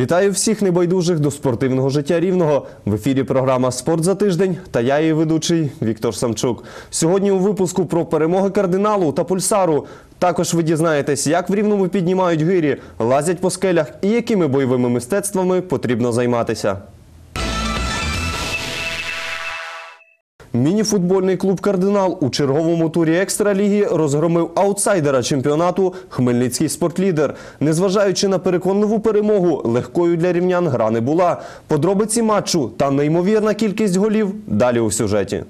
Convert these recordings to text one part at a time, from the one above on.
Вітаю всіх небайдужих до спортивного життя рівного. В ефірі програма Спорт за тиждень та я її ведучий Віктор Самчук. Сьогодні у випуску про перемоги кардиналу та пульсару. Також ви дізнаєтесь, як в рівному піднімають гирі, лазять по скелях і якими бойовими мистецтвами потрібно займатися. Мініфутбольний клуб Кардинал у черговому турі екстраліги розгромив аутсайдера чемпіонату Хмельницький спортлідер. Незважаючи на переконливу перемогу, легкою для рівнян гра не була. Подробиці матчу та неймовірна кількість голів далі у сюжеті.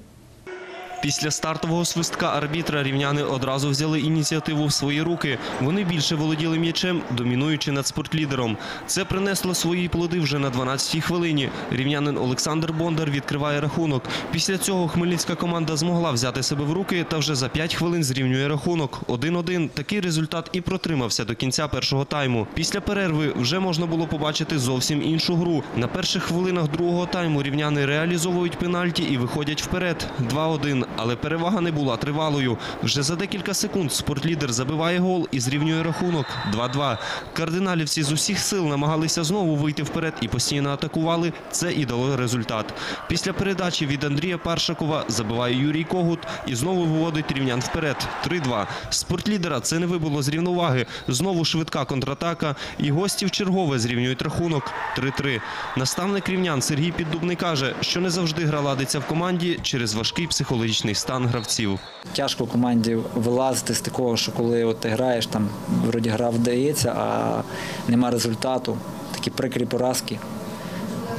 Після стартового свистка арбітра рівняни одразу взяли ініціативу в свої руки. Вони більше володіли м'ячем, домінуючи над спортлідером. Це принесло свої плоди вже на 12-й хвилині. Рівнянин Олександр Бондар відкриває рахунок. Після цього хмельницька команда змогла взяти себе в руки та вже за 5 хвилин зрівнює рахунок. 1-1. Такий результат і протримався до кінця першого тайму. Після перерви вже можна було побачити зовсім іншу гру. На перших хвилинах другого тайму рівняни реалізовують пенальті і виходять вперед. 2-1. Але перевага не була тривалою. Вже за декілька секунд спортлідер забиває гол і зрівнює рахунок 2-2. Кардиналівці з усіх сил намагалися знову вийти вперед і постійно атакували. Це і дало результат. Після передачі від Андрія Паршакова забиває Юрій Когут і знову виводить рівнян вперед. 3-2. Спортлідера це не вибуло з рівноваги. Знову швидка контратака. І гості в чергове зрівнюють рахунок 3-3. Наставник рівнян Сергій Піддубний каже, що не завжди гра ладиться в команді через важкий психологічний стан гравців. Тяжко команді вилазити з такого, що коли от ти граєш, там вроді гра вдається, а нема результату. Такі прикрі поразки.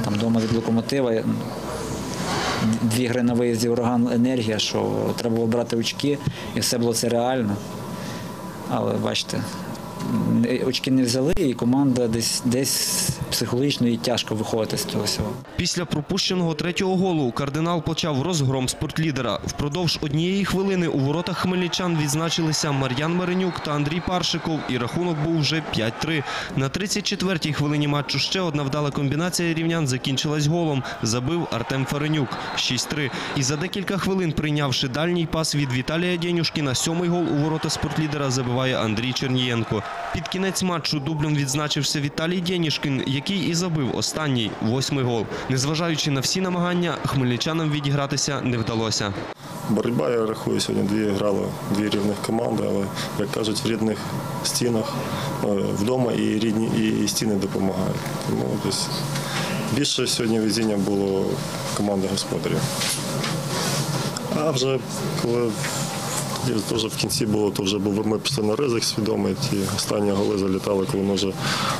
Там вдома від локомотива. Дві гри на виїзді ураган енергія, що треба було брати очки, і все було це реально. Але бачите, очки не взяли, і команда десь десь психологічно і тяжко виходити з цього всього. Після пропущеного третього голу кардинал почав розгром спортлідера. Впродовж однієї хвилини у воротах хмельничан відзначилися Мар'ян Маринюк та Андрій Паршиков, і рахунок був вже 5-3. На 34-й хвилині матчу ще одна вдала комбінація рівнян закінчилась голом. Забив Артем Фаренюк 6-3. І за декілька хвилин, прийнявши дальній пас від Віталія Дєнюшкіна, сьомий гол у ворота спортлідера забиває Андрій Чернієнко. Під кінець матчу дублем відзначився Віталій Дєнішкін, який і забив останній восьмий гол. Незважаючи на всі намагання, хмельничанам відігратися не вдалося. Боротьба, я рахую, сьогодні дві грали дві рівних команди, але, як кажуть, в рідних стінах е, вдома і рідні і стіни допомагають. Тому більше сьогодні везіння було команди господарів. А вже коли теж в кінці було, то вже був ми на ризик свідомий. Ті останні голи залітали, коли ми вже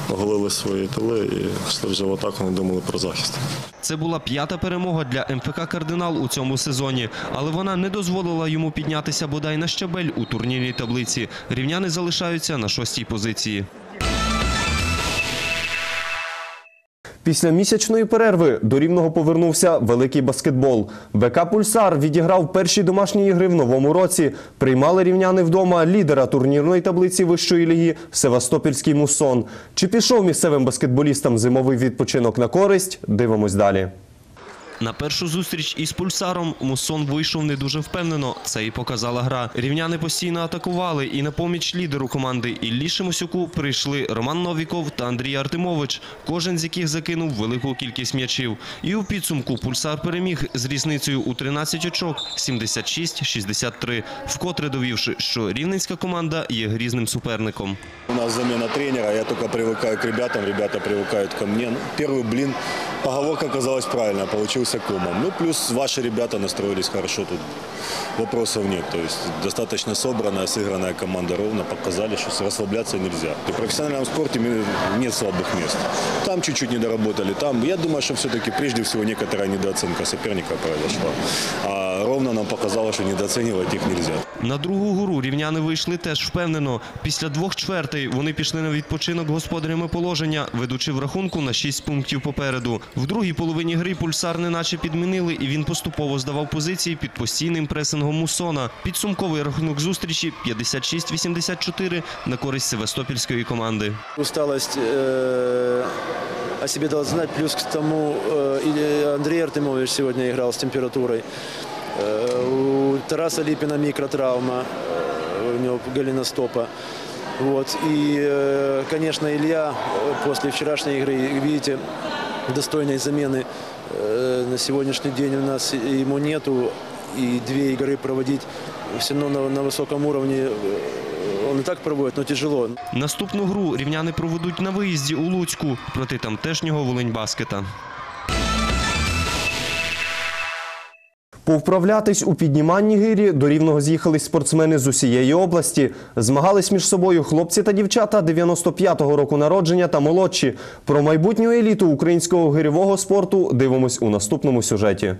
оголили свої тили і йшли вже в атаку, не думали про захист. Це була п'ята перемога для МФК Кардинал у цьому сезоні, але вона не дозволила йому піднятися бодай на щабель у турнірній таблиці. Рівняни залишаються на шостій позиції. Після місячної перерви до рівного повернувся великий баскетбол. БК Пульсар відіграв перші домашні ігри в новому році. Приймали рівняни вдома лідера турнірної таблиці вищої ліги Севастопільський мусон. Чи пішов місцевим баскетболістам зимовий відпочинок на користь? Дивимось далі. На першу зустріч із пульсаром Мусон вийшов не дуже впевнено. Це і показала гра. Рівняни постійно атакували, і на поміч лідеру команди Іллі Шимосюку прийшли Роман Новіков та Андрій Артемович, кожен з яких закинув велику кількість м'ячів. І у підсумку пульсар переміг з різницею у 13 очок 76-63, вкотре довівши, що рівненська команда є грізним суперником. У нас замена тренера, я только привыкаю к ребятам, ребята привыкают ко мне. Ну, Первый блин, поговорка оказалась правильная, получился комом. Ну, плюс ваши ребята настроились хорошо, тут вопросов нет. То есть достаточно собранная, сыгранная команда ровно, показали, что расслабляться нельзя. В профессиональном спорте нет слабых мест. Там чуть-чуть не доработали, там, я думаю, что все-таки прежде всего некоторая недооценка соперника произошла. А ровно нам показало, что недооценивать их нельзя. На другу гру рівняни вийшли теж впевнено. Після двох чвертей вони пішли на відпочинок господарями положення, ведучи в рахунку на 6 пунктів попереду. В другій половині гри пульсар неначе підмінили, і він поступово здавав позиції під постійним пресингом Мусона. Підсумковий рахунок зустрічі 56-84 на користь Севастопільської команди. Усталость э, о себе дала знать. Плюс к тому э, и Андрей Артемович сегодня играл с температурой. Э, у Тараса Липина микротравма, э, у него голеностопа. Вот. И, э, конечно, Илья э, после вчерашней игры, видите, достойной замены э, на сегодняшний день у нас ему нету. И две игры проводить все равно на, на высоком уровне э, он и так проводит, но тяжело. Наступну гру рівняни проведуть на виїзді у Луцьку проти тамтешнього Волиньбаскета. Повправлятись у підніманні гирі до рівного з'їхались спортсмени з усієї області. Змагались між собою хлопці та дівчата 95-го року народження та молодші. Про майбутню еліту українського гирьового спорту дивимось у наступному сюжеті.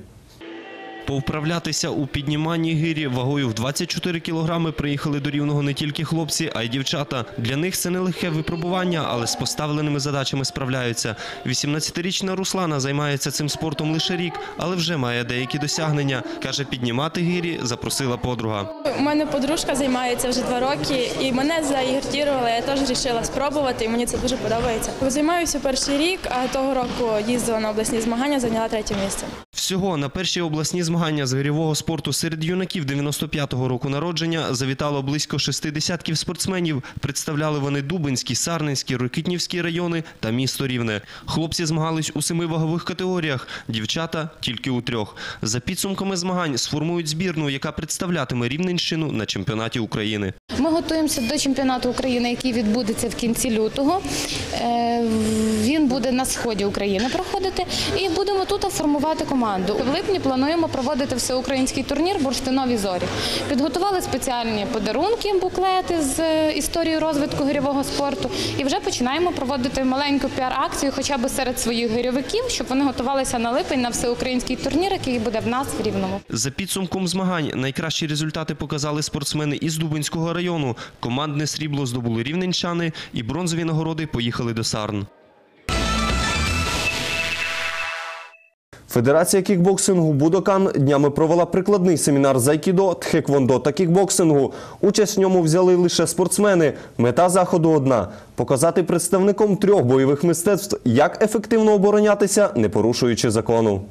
Повправлятися у підніманні гирі вагою в 24 кілограми приїхали до рівного не тільки хлопці, а й дівчата. Для них це нелегке випробування, але з поставленими задачами справляються. 18-річна Руслана займається цим спортом лише рік, але вже має деякі досягнення. Каже, піднімати гирі запросила подруга. У мене подружка займається вже два роки, і мене заігортували, я теж вирішила спробувати, і мені це дуже подобається. Займаюся перший рік, а того року їздила на обласні змагання, зайняла третє місце. Всього на перші обласні змагання з гирьового спорту серед юнаків 95-го року народження завітало близько шести десятків спортсменів. Представляли вони Дубинський, Сарненський, Рокитнівський райони та місто Рівне. Хлопці змагались у семи вагових категоріях, дівчата тільки у трьох. За підсумками змагань сформують збірну, яка представлятиме Рівненщину на чемпіонаті України. Ми готуємося до чемпіонату України, який відбудеться в кінці лютого. Е, Він буде на сході України проходити, і будемо тут формувати команду. В липні плануємо проводити всеукраїнський турнір Бурштинові зорі. Підготували спеціальні подарунки, буклети з е, історією розвитку гирьового спорту, і вже починаємо проводити маленьку піар-акцію, хоча б серед своїх гирьовиків, щоб вони готувалися на липень на всеукраїнський турнір, який буде в нас в Рівному. За підсумком змагань найкращі результати показали спортсмени із Дубинського району. Командне срібло здобули рівненщани і бронзові нагороди поїхали до Сарн. Федерація кікбоксингу Будокан днями провела прикладний семінар з айкідо, тхеквондо та кікбоксингу. Участь в ньому взяли лише спортсмени. Мета заходу одна – показати представникам трьох бойових мистецтв, як ефективно оборонятися, не порушуючи закону.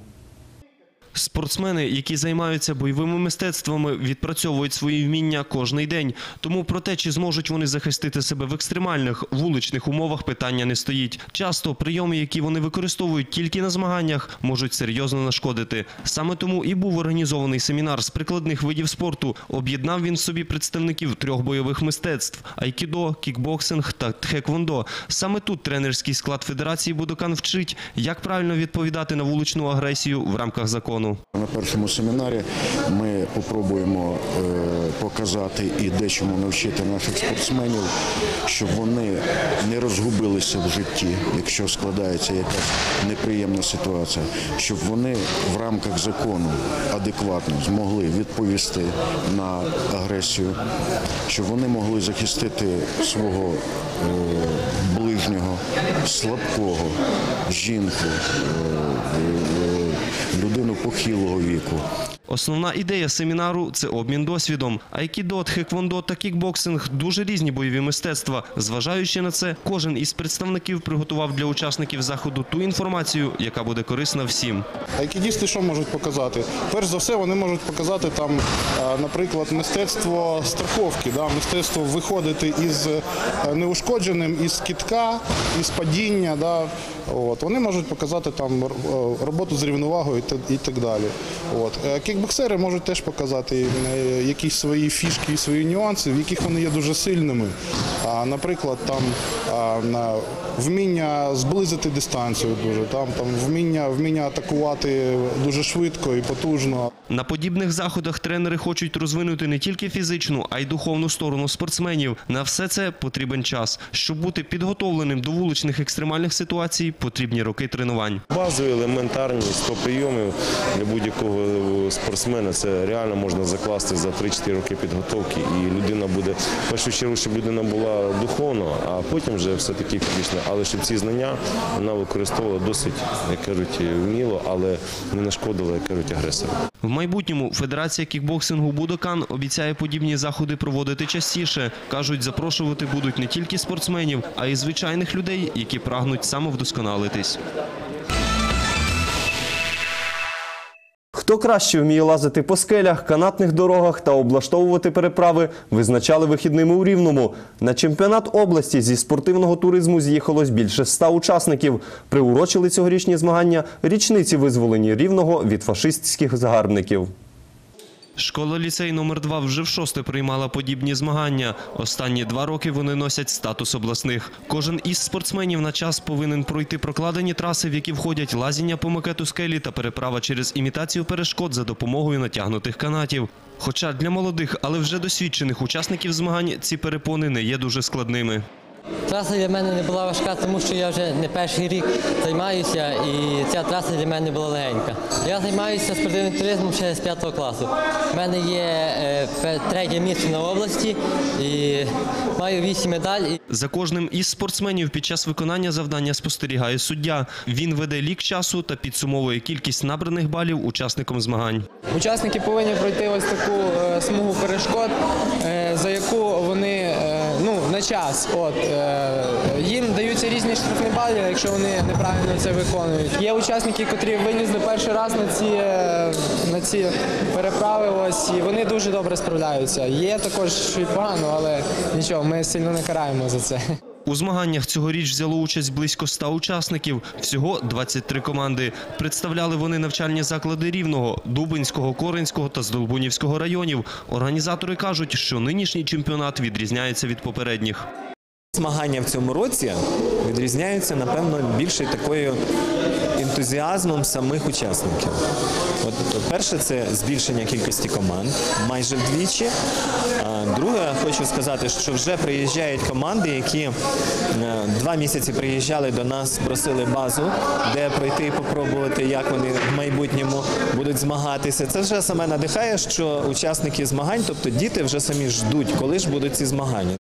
Спортсмени, які займаються бойовими мистецтвами, відпрацьовують свої вміння кожний день. Тому про те, чи зможуть вони захистити себе в екстремальних вуличних умовах, питання не стоїть. Часто прийоми, які вони використовують тільки на змаганнях, можуть серйозно нашкодити. Саме тому і був організований семінар з прикладних видів спорту. Об'єднав він в собі представників трьох бойових мистецтв: айкідо, кікбоксинг та тхеквондо. Саме тут тренерський склад Федерації Будокан вчить, як правильно відповідати на вуличну агресію в рамках закону. На першому семінарі ми попробуємо е, показати і дечому навчити наших спортсменів, щоб вони не розгубилися в житті, якщо складається якась неприємна ситуація, щоб вони в рамках закону адекватно змогли відповісти на агресію, щоб вони могли захистити свого е, ближнього, слабкого, жінку, е, похилого віку. Основна ідея семінару це обмін досвідом. Айкідо, тхеквондо та кікбоксинг дуже різні бойові мистецтва. Зважаючи на це, кожен із представників приготував для учасників заходу ту інформацію, яка буде корисна всім. Айкідісти що можуть показати? Перш за все, вони можуть показати там, е, наприклад, мистецтво страховки, да? мистецтво виходити із е, неушкодженим із кітка, із падіння. Да? От. Вони можуть показати там е, роботу з рівновагою і так далі. От. Кікбоксери можуть теж показати е, якісь свої фішки і свої нюанси, в яких вони є дуже сильними. А, Наприклад, там а, вміння зблизити дистанцію дуже, там, там вміння, вміння атакувати дуже швидко і потужно. На подібних заходах тренери хочуть розвинути не тільки фізичну, а й духовну сторону спортсменів. На все це потрібен час. Щоб бути підготовленим до вуличних екстремальних ситуацій, потрібні роки тренувань. Базові елементарні 100 прийомів для будь-якого спортсмена це реально можна закласти за 3-4 роки підготовки, і людина буде в першу чергу, щоб людина була духовна, а потім вже все таки фізично. Але щоб ці знання вона використовувала досить, як кажуть, вміло, але не нашкодила, як кажуть, агресору. В майбутньому Федерація кікбоксингу Будокан обіцяє подібні заходи проводити частіше. Кажуть, запрошувати будуть не тільки спортсменів, а й звичайних людей, які прагнуть самовдосконалитись. Хто краще вміє лазити по скелях, канатних дорогах та облаштовувати переправи, визначали вихідними у Рівному. На чемпіонат області зі спортивного туризму з'їхалось більше ста учасників. Приурочили цьогорічні змагання річниці визволені Рівного від фашистських загарбників. Школа ліцей номер 2 вже в шосте приймала подібні змагання. Останні два роки вони носять статус обласних. Кожен із спортсменів на час повинен пройти прокладені траси, в які входять лазіння по макету скелі та переправа через імітацію перешкод за допомогою натягнутих канатів. Хоча для молодих, але вже досвідчених учасників змагань ці перепони не є дуже складними. Траса для мене не була важка, тому що я вже не перший рік займаюся, і ця траса для мене була легенька. Я займаюся спортивним туризмом ще з 5 класу. У мене є е, третє місце на області і маю 8 медалей. За кожним із спортсменів під час виконання завдання спостерігає суддя. Він веде лік часу та підсумовує кількість набраних балів учасникам змагань. Учасники повинні пройти ось таку е, смугу перешкод, е, за яку вони час. От, е, їм даються різні штрафні бали, якщо вони неправильно це виконують. Є учасники, котрі вилізли перший раз на ці, е, на ці переправи, ось, і вони дуже добре справляються. Є також і погано, але нічого, ми сильно не караємо за це. У змаганнях цьогоріч взяло участь близько 100 учасників. Всього 23 команди. Представляли вони навчальні заклади Рівного, Дубинського, Коринського та Здолбунівського районів. Організатори кажуть, що нинішній чемпіонат відрізняється від попередніх. Змагання в цьому році відрізняються, напевно, більше такою ентузіазмом самих учасників. От перше, це збільшення кількості команд майже вдвічі. Друге, хочу сказати, що вже приїжджають команди, які е, два місяці приїжджали до нас, просили базу, де пройти і попробувати, як вони в майбутньому будуть змагатися. Це вже саме надихає, що учасники змагань, тобто діти, вже самі ждуть, коли ж будуть ці змагання.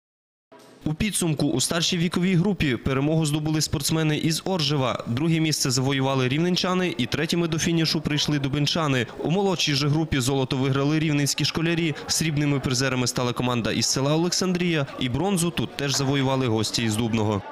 У підсумку у старшій віковій групі перемогу здобули спортсмени із Оржева. Друге місце завоювали рівненчани і третіми до фінішу прийшли дубенчани. У молодшій же групі золото виграли рівненські школярі. Срібними призерами стала команда із села Олександрія. І бронзу тут теж завоювали гості із Дубного.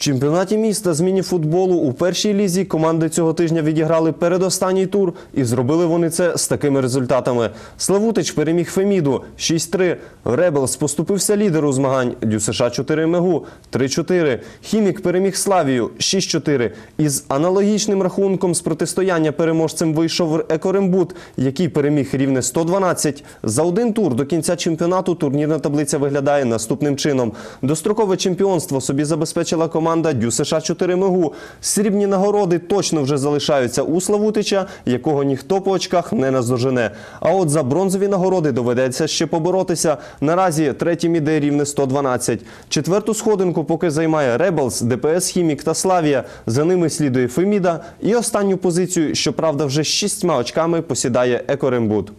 Чемпіонаті міста з міні-футболу у першій лізі команди цього тижня відіграли передостанній тур і зробили вони це з такими результатами. Славутич переміг Феміду 6-3. Ребелс поступився лідеру змагань ДЮСШ 4 Мегу 3-4. Хімік переміг Славію 6-4. Із аналогічним рахунком з протистояння переможцем вийшов Екорембут, який переміг рівне 112. За один тур до кінця чемпіонату турнірна таблиця виглядає наступним чином. Дострокове чемпіонство собі забезпечила команда ДЮСШ 4 Мегу. Срібні нагороди точно вже залишаються у Славутича, якого ніхто по очках не наздожене. А от за бронзові нагороди доведеться ще поборотися. Наразі третім іде рівне 112. Четверту сходинку поки займає Ребелс, ДПС Хімік та Славія. За ними слідує Феміда. І останню позицію, щоправда, вже з шістьма очками посідає Екорембут.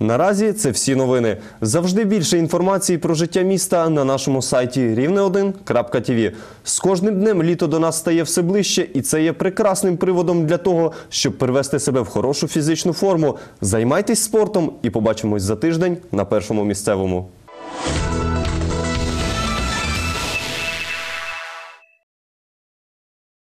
Наразі це всі новини. Завжди більше інформації про життя міста на нашому сайті рівне1.тв. З кожним днем літо до нас стає все ближче, і це є прекрасним приводом для того, щоб привести себе в хорошу фізичну форму. Займайтесь спортом і побачимось за тиждень на першому місцевому.